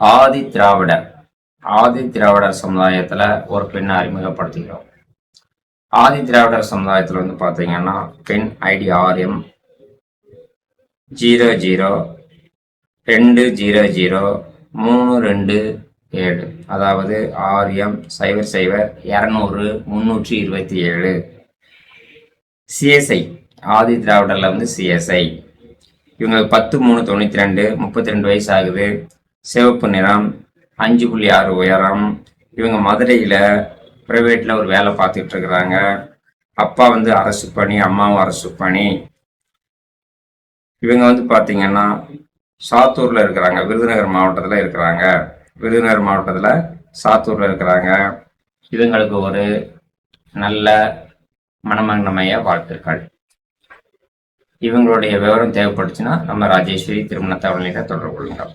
ஆதி திராவிடர் ஆதி திராவிடர் சமுதாயத்தில் ஒரு பெண்ணை அறிமுகப்படுத்திக்கிறோம் ஆதி திராவிடர் சமுதாயத்தில் வந்து பார்த்தீங்கன்னா பெண் ஐடி ஆர்எம் ஜீரோ ஜீரோ ரெண்டு ஜீரோ ஜீரோ மூணு ரெண்டு ஏழு. அதாவது ஆர்எம் சைபர் சைபர் இரநூறு முந்நூற்றி இருபத்தி ஏழு. சிஎஸ்ஐ ஆதி திராவிடரில் வந்து சிஎஸ்ஐ. இவங்களுக்கு பத்து மூணு தொண்ணூற்றி ரெண்டு முப்பத்தி ரெண்டு வயசு ஆகுது. சிவப்பு நிறம் அஞ்சு புள்ளி ஆறு உயரம். இவங்க மதுரையில் ப்ரைவேட்டில் ஒரு வேலை பார்த்துட்டு இருக்கிறாங்க. அப்பா வந்து அரசு பணி அம்மாவும் அரசு பணி. இவங்க வந்து பார்த்தீங்கன்னா சாத்தூரில் இருக்கிறாங்க. விருதுநகர் மாவட்டத்தில் இருக்கிறாங்க. விருதுநகர் மாவட்டத்தில் சாத்தூரில் இருக்கிறாங்க. இவங்களுக்கு ஒரு நல்ல மனமங்கமய வாழ்த்துக்கள். இவங்களுடைய விவரம் தேவைப்பட்டுச்சுன்னா நம்ம ராஜேஸ்வரி திருமண தவணையில் தொடர்பு கொள்ளுங்கள்.